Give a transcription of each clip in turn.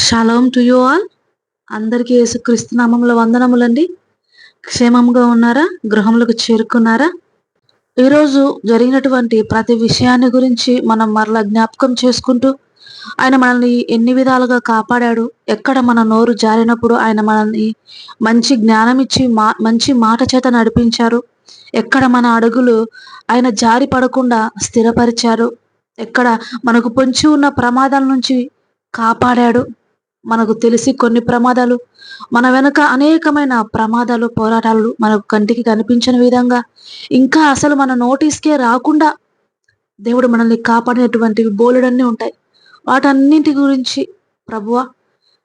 Shalom to you all అందరికీ యేసుక్రీస్తు నామంలో వందనములండి. క్షేమంగా ఉన్నారా? గృహములకు చేరుకున్నారా? ఈరోజు జరిగినటువంటి ప్రతి విషయాన్ని గురించి మనం మరలా జ్ఞాపకం చేసుకుంటూ ఆయన మనల్ని ఎన్ని విధాలుగా కాపాడాడు ఎక్కడ మన నోరు జారినప్పుడు ఆయన మనల్ని మంచి జ్ఞానం ఇచ్చి మా మంచి మాట చేత నడిపించారు ఎక్కడ మన అడుగులు ఆయన జారి పడకుండా స్థిరపరిచారు ఎక్కడ మనకు పొంచి ఉన్న ప్రమాదాల నుంచి కాపాడాడు మనకు తెలిసి కొన్ని ప్రమాదాలు మన వెనుక అనేకమైన ప్రమాదాలు పోరాటాలు మనకు కంటికి కనిపించని విధంగా ఇంకా అసలు మన నోటీస్కే రాకుండా దేవుడు మనల్ని కాపాడినటువంటివి బోలుడన్నీ ఉంటాయి. వాటన్నింటి గురించి ప్రభువా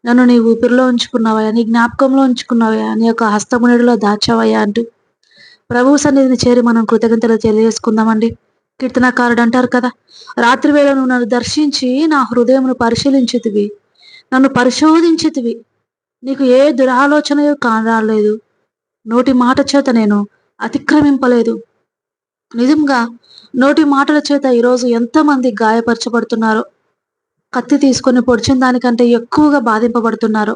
నన్ను నీ ఊపిరిలో ఉంచుకున్నావయ్యా నీ జ్ఞాపకంలో ఉంచుకున్నావయ్యా నీ యొక్క హస్తమునిడిలో దాచావయ్యా అంటూ ప్రభు సన్నిధిని చేరి మనం కృతజ్ఞతలు తెలియజేసుకుందామండి. కీర్తనకారుడు అంటారు కదా రాత్రి వేళ నువ్వు నన్ను దర్శించి నా హృదయమును పరిశీలించితివి. నన్ను పరిశోధించితివి. నీకు ఏ దురాలోచనయో కానరాలేదు నోటి మాట చేత నేను అతిక్రమింపలేదు. నిజంగా నోటి మాటల చేత ఈరోజు ఎంతమంది గాయపరచబడుతున్నారు కత్తి తీసుకొని పొడిచిన దానికంటే ఎక్కువగా బాధింపబడుతున్నారు.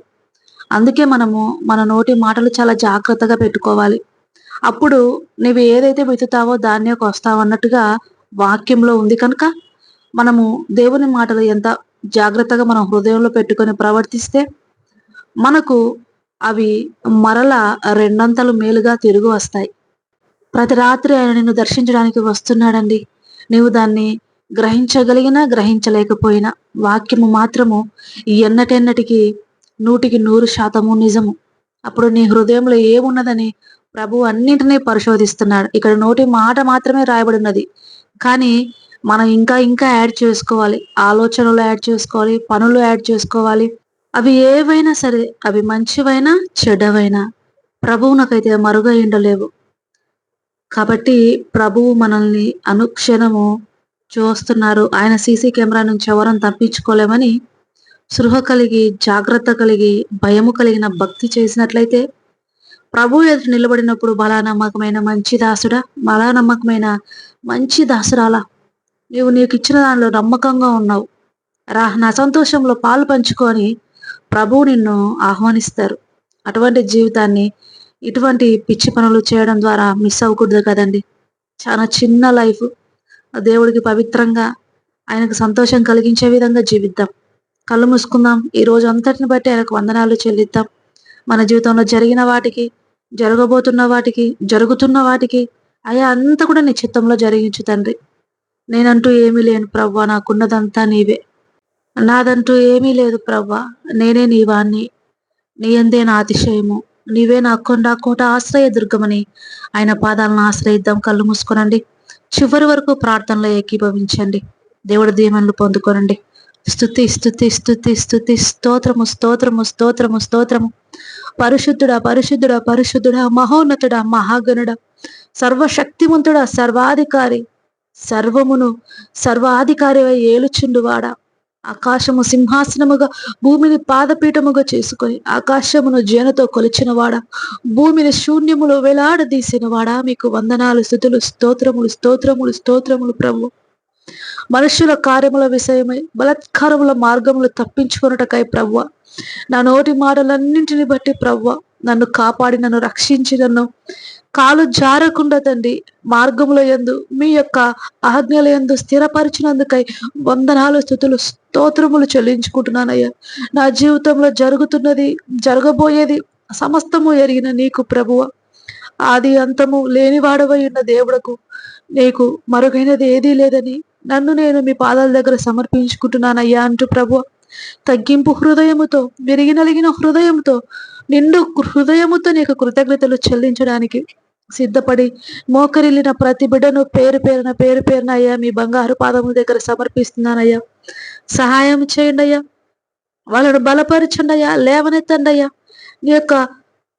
అందుకే మనము మన నోటి మాటలు చాలా జాగ్రత్తగా పెట్టుకోవాలి. అప్పుడు నువ్వు ఏదైతే వెతుతావో దాన్నే వస్తావు అన్నట్టుగా వాక్యంలో ఉంది కనుక మనము దేవుని మాటలు ఎంత జాగ్రత్తగా మనం హృదయంలో పెట్టుకొని ప్రవర్తిస్తే మనకు అవి మరల రెండంతలు మేలుగా తిరిగి వస్తాయి. ప్రతి రాత్రి ఆయన నిన్ను దర్శించడానికి వస్తున్నాడండి. నీవు దాన్ని గ్రహించగలిగినా గ్రహించలేకపోయినా వాక్యము మాత్రము ఎన్నటెన్నటికి నూటికి నూరు శాతము నిజము. అప్పుడు నీ హృదయంలో ఏమున్నదని ప్రభు అన్నింటినీ పరిశోధిస్తున్నాడు. ఇక్కడ నోటి మాట మాత్రమే రాయబడినది. కానీ మనం ఇంకా ఇంకా యాడ్ చేసుకోవాలి. ఆలోచనలు యాడ్ చేసుకోవాలి. పనులు యాడ్ చేసుకోవాలి. అవి ఏవైనా సరే అవి మంచివైనా చెడ్డవైనా ప్రభువునకైతే మరుగై ఉండలేవు. కాబట్టి ప్రభువు మనల్ని అనుక్షణము చూస్తున్నారు. ఆయన సీసీ కెమెరా నుంచి ఎవరం తప్పించుకోలేమని సృహ కలిగి జాగ్రత్త కలిగి భయము కలిగిన భక్తి చేసినట్లయితే ప్రభు ఎదురు నిలబడినప్పుడు బలా నమ్మకమైన మంచి దాసుడా బలా నమ్మకమైన మంచి దాసురాలా. నీవు నీకు ఇచ్చిన దానిలో నమ్మకంగా ఉన్నావు. రా నా సంతోషంలో పాలు పంచుకొని ప్రభువు నిన్ను ఆహ్వానిస్తారు. అటువంటి జీవితాన్ని ఇటువంటి పిచ్చి పనులు చేయడం ద్వారా మిస్ అవ్వకూడదు కదండి. చాలా చిన్న లైఫ్ దేవుడికి పవిత్రంగా ఆయనకు సంతోషం కలిగించే విధంగా జీవిద్దాం. కళ్ళు మూసుకుందాం. ఈ రోజు అంతటిని బట్టి ఆయనకు వందనాలు చెల్లిద్దాం. మన జీవితంలో జరిగిన వాటికి జరగబోతున్న వాటికి జరుగుతున్న వాటికి అయా అంతా కూడా నీ చిత్తంలో జరిగించు తండ్రి. నేనంటూ ఏమీ లేను ప్రవ్వా నాకున్నదంతా నీవే. నాదంటూ ఏమీ లేదు ప్రవ్వా నేనే నీవాణ్ణి నీ అందే నా అతిశయము. నీవే నా కొండ కోట ఆశ్రయ దుర్గమని. ఆయన పాదాలను ఆశ్రయిద్దాం కళ్ళు మూసుకోనండి. చివరి వరకు ప్రార్థనలో ఏకీభవించండి. దేవుడి దీవెనలు పొందుకోనండి. స్థుతి స్థుతి స్థుతి స్థుతి స్తోత్రము స్తోత్రము స్తోత్రము స్తోత్రము. పరిశుద్ధుడా పరిశుద్ధుడా పరిశుద్ధుడా మహోన్నతుడా మహాగణుడా. సర్వశక్తిమంతుడా సర్వాధికారి. సర్వమును సర్వాధికారి ఏలుచుండువాడా. ఆకాశము సింహాసనముగా భూమిని పాదపీఠముగా చేసుకొని ఆకాశమును జేనుతో కొలిచినవాడా. భూమిని శూన్యములో వేలాడదీసినవాడా మీకు వందనాలు స్థుతులు స్తోత్రములు స్తోత్రములు స్తోత్రములు ప్రభు. మనుషుల కార్యముల విషయమై బలత్కారముల మార్గములు తప్పించుకొనుటకై ప్రవ్వ నా నోటి మాటలన్నింటిని బట్టి ప్రవ్వ నన్ను కాపాడి నన్ను రక్షించి నన్ను కాలు జారకుండా తండ్రి మార్గముల యందు మీ యొక్క ఆజ్ఞల ఎందు స్థిరపరిచినందుకై వందనాలు స్థుతులు స్తోత్రములు చెల్లించుకుంటున్నానయ్యా. నా జీవితంలో జరుగుతున్నది జరగబోయేది సమస్తము ఎరిగిన నీకు ప్రభువ. ఆది అంతము లేనివాడవై ఉన్న దేవుడకు నీకు మరుగైనది ఏదీ లేదని నన్ను నేను మీ పాదాల దగ్గర సమర్పించుకుంటున్నానయ్యా అంటూ ప్రభు తగ్గింపు హృదయముతో విరిగినలిగిన హృదయంతో నిండు హృదయముతో నీకు కృతజ్ఞతలు చెల్లించడానికి సిద్ధపడి మోకరిల్లిన ప్రతి బిడ్డను పేరు పేరున పేరు పేరున అయ్యా మీ బంగారు పాదముల దగ్గర సమర్పిస్తున్నానయ్యా. సహాయం చేయండి అయ్యా. వాళ్ళను బలపరచండి అయ్యా. లేవనెత్తండి అయ్యా. నీ యొక్క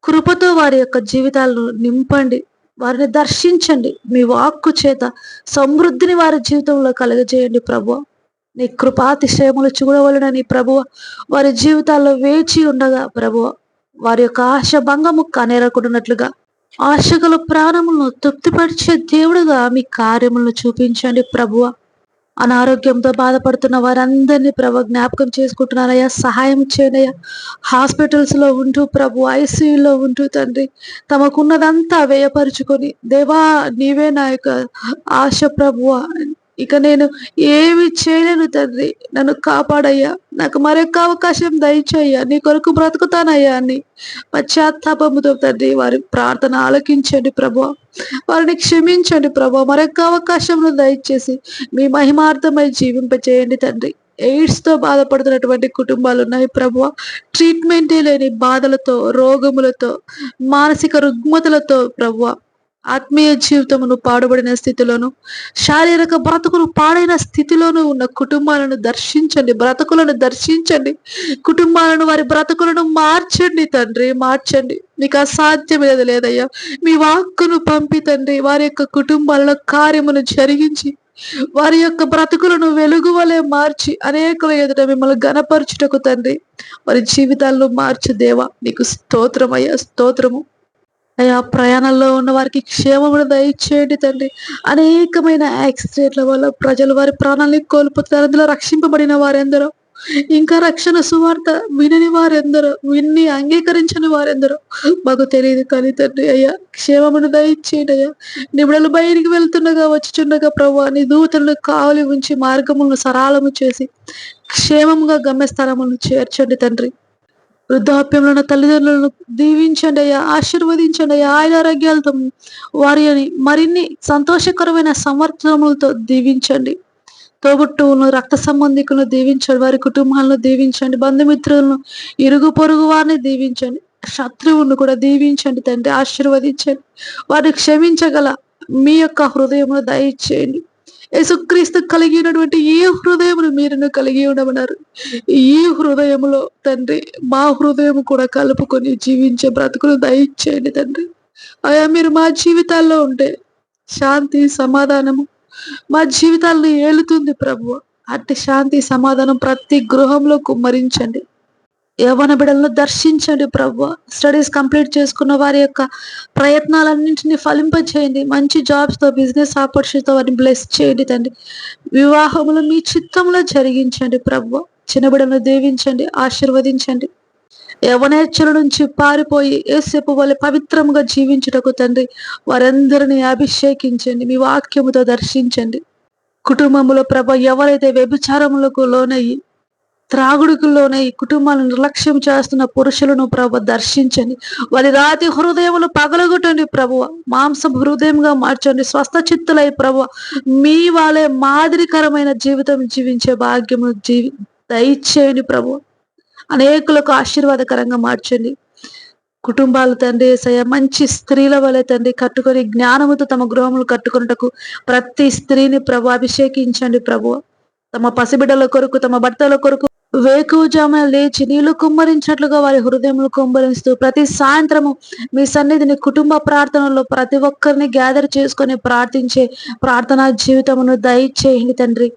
కృపతో వారి యొక్క జీవితాలను నింపండి. వారిని దర్శించండి. మీ వాక్కు చేత సమృద్ధిని వారి జీవితంలో కలుగజేయండి ప్రభు నీ కృపాతిశయములు చూడవలనని ప్రభువ. వారి జీవితాల్లో వేచి ఉండగా ప్రభువ. వారి యొక్క ఆశ భంగము కనేరకుండానట్లుగా. ఆశగల ప్రాణములను తృప్తిపరిచే దేవుడుగా మీ కార్యములను చూపించండి ప్రభువ. అనారోగ్యంతో బాధపడుతున్న వారందరినీ ప్రభు జ్ఞాపకం చేసుకుంటున్నారయ్యా సహాయం చేయనయ్యా హాస్పిటల్స్లో ఉంటూ ప్రభు ఐసీయూలో ఉంటూ తండ్రి తమకున్నదంతా వ్యయపరుచుకొని దేవా నీవే నా యొక్క ఆశ ప్రభువ. ఇక నేను ఏమి చేయలేను తండ్రి. నన్ను కాపాడయ్యా. నాకు మరొక అవకాశం దయచేయ్యా. నీ కొరకు బ్రతుకుతానయ్యా అని పశ్చాత్తాపముతో తండ్రి. వారి ప్రార్థన ఆలకించండి ప్రభు. వారిని క్షమించండి ప్రభు. మరొక అవకాశం దయచేసి మీ మహిమార్థమై జీవింపచేయండి తండ్రి. ఎయిడ్స్తో బాధపడుతున్నటువంటి కుటుంబాలు ఉన్నాయి ప్రభు. ట్రీట్మెంటే లేని బాధలతో రోగములతో మానసిక రుగ్మతలతో ప్రభు. ఆత్మీయ జీవితమును పాడుబడిన స్థితిలోను శారీరక బ్రతుకులు పాడైన స్థితిలోనూ ఉన్న కుటుంబాలను దర్శించండి బ్రతుకులను దర్శించండి. కుటుంబాలను వారి బ్రతుకులను మార్చండి తండ్రి మార్చండి. మీకు అసాధ్యమేది లేదయ్యా. మీ వాక్కును పంపి తండ్రి వారి యొక్క కుటుంబాలలో కార్యమును జరిగించి వారి యొక్క బ్రతుకులను వెలుగు వలె మార్చి అనేకుల ఎదుట మిమ్మల్ని గనపరచుటకు తండ్రి వారి జీవితాలను మార్చు దేవా. నీకు స్తోత్రమయ్యా స్తోత్రము. అయ్యా ప్రయాణంలో ఉన్న వారికి క్షేమమును దయచేయండి తండ్రి. అనేకమైన యాక్సిడెంట్ల వల్ల ప్రజలు వారి ప్రాణాలని కోల్పోతున్నారు. అందులో రక్షింపబడిన వారెందరో ఇంకా రక్షణ సువార్త వినని వారెందరో విన్ని అంగీకరించని వారెందరో మాకు తెలియదు కానీ తండ్రి అయ్యా క్షేమమును దయచేయండి అయ్యా. నిబిడలు బయటికి వెళ్తుండగా వచ్చిచుండగా ప్రభు నీ దూతలను కావలి ఉంచి మార్గములను సరాలము చేసి క్షేమంగా గమ్యస్థానములను చేర్చండి తండ్రి. వృద్ధాప్యంలో తల్లిదండ్రులను దీవించండి అయ్యా ఆశీర్వదించండి అయ్యా ఆయన ఆరోగ్యాలతో వారి మరిన్ని సంతోషకరమైన సమర్థములతో దీవించండి. తోబుట్టువులను రక్త సంబంధికులను దీవించండి వారి కుటుంబాలను దీవించండి బంధుమిత్రులను ఇరుగు పొరుగు వారిని దీవించండి శత్రువులను కూడా దీవించండి తండ్రి ఆశీర్వదించండి. వారిని క్షమించగల మీ యొక్క హృదయంలో దయచేయండి. యేసుక్రీస్తు కలిగినటువంటి ఈ హృదయమును మీరును కలిగి ఉండమన్నారు. ఈ హృదయములో తండ్రి మా హృదయం కూడా కలుపుకొని జీవించే బ్రతుకులు దయచేయండి తండ్రి. అయా మీరు మా జీవితాల్లో ఉంటే శాంతి సమాధానము మా జీవితాలను ఏలుతుంది ప్రభు అట్టి శాంతి సమాధానం ప్రతి గృహంలో కుమ్మరించండి. యవన బిడలను దర్శించండి ప్రభు. స్టడీస్ కంప్లీట్ చేసుకున్న వారి యొక్క ప్రయత్నాలన్నింటినీ ఫలింపచేయండి. మంచి జాబ్స్తో బిజినెస్ ఆపర్చునిటీతో వారిని బ్లెస్ చేయండి తండ్రి. వివాహములు మీ చిత్తంలో జరిగించండి ప్రభు. చిన్నబిడలను దీవించండి ఆశీర్వదించండి. యవనేచ్చుల నుంచి పారిపోయి ఏసేపు వల్ల పవిత్రముగా జీవించుటకు తండ్రి వారందరినీ అభిషేకించండి మీ వాక్యముతో దర్శించండి. కుటుంబములో ప్రభ ఎవరైతే వ్యభిచారములకు లోనయ్యి త్రాగుడుకుల్లోనే ఈ కుటుంబాలను నిర్లక్ష్యం చేస్తున్న పురుషులను ప్రభు దర్శించండి. వారి రాతి హృదయములు పగలగొట్టండి ప్రభు. మాంసం హృదయంగా మార్చండి. స్వస్థ చిత్తులై ప్రభు. మీ వాళ్ళే మాదిరికరమైన జీవితం జీవించే భాగ్యము జీవి దయచేయండి ప్రభు. అనేకులకు ఆశీర్వాదకరంగా మార్చండి. కుటుంబాలు తండ్రి ఏసయ్య మంచి స్త్రీల వలె తండ్రి కట్టుకొని జ్ఞానముతో తమ గృహములు కట్టుకున్నటకు ప్రతి స్త్రీని ప్రభు అభిషేకించండి ప్రభు. తమ పసిబిడ్డల కొరకు తమ భర్తల కొరకు వేకువజామున లేచి నీళ్ళు కుమ్మరించినట్లుగా వారి హృదయములు కుమ్మరిస్తూ ప్రతి సాయంత్రము మీ సన్నిధిని కుటుంబ ప్రార్థనలో ప్రతి ఒక్కరిని గ్యాదర్ చేసుకొని ప్రార్థించే ప్రార్థనా జీవితమును దయచేయండి తండ్రి.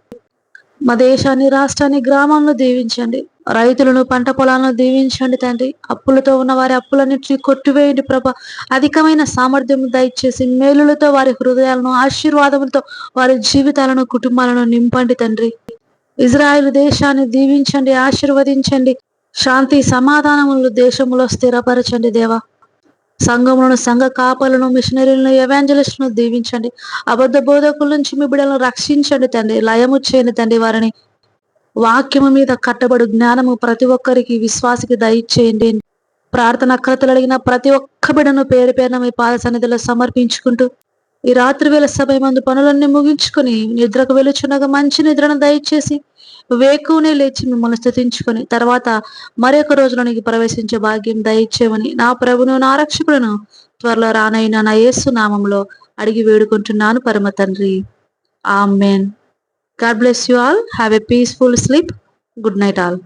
మా దేశాన్ని రాష్ట్రాన్ని గ్రామాలను దీవించండి. రైతులను పంట పొలాలను దీవించండి తండ్రి. అప్పులతో ఉన్న వారి అప్పులన్నింటినీ కొట్టివేయండి ప్రభ. అధికమైన సామర్థ్యం దయచేసి మేలులతో వారి హృదయాలను ఆశీర్వాదములతో వారి జీవితాలను కుటుంబాలను నింపండి తండ్రి. ఇజ్రాయెల్ దేశాన్ని దీవించండి ఆశీర్వదించండి. శాంతి సమాధానములు దేశములో స్థిరపరచండి దేవా. సంఘములను సంఘ కాపలను మిషనరీలను ఎవాంజలిస్టులను దీవించండి. అబద్ధ బోధకుల నుంచి మీ బిడ్డలను రక్షించండి తండ్రి. లయము చేయండి తండ్రి వారిని. వాక్యము మీద కట్టబడు జ్ఞానము ప్రతి ఒక్కరికి విశ్వాసికి దయచేయండి. ప్రార్థన అక్రతలు అడిగిన ప్రతి ఒక్క బిడను పేరు పేరున మీ పాద సన్నిధిలో సమర్పించుకుంటూ ఈ రాత్రి వేళ సభ మందు పనులన్నీ ముగించుకొని నిద్రకు వెలుచుండగా మంచి నిద్రను దయచేసి వేకునే లేచి మిమ్మల్ని స్థుతించుకొని తర్వాత మరొక రోజులోనికి ప్రవేశించే భాగ్యం దయచేయమని నా ప్రభును నా రక్షకులను త్వరలో రానైన నా యేసు నామంలో అడిగి వేడుకుంటున్నాను పరమ తండ్రి. Amen. God bless you all. Have a peaceful sleep. Good night all.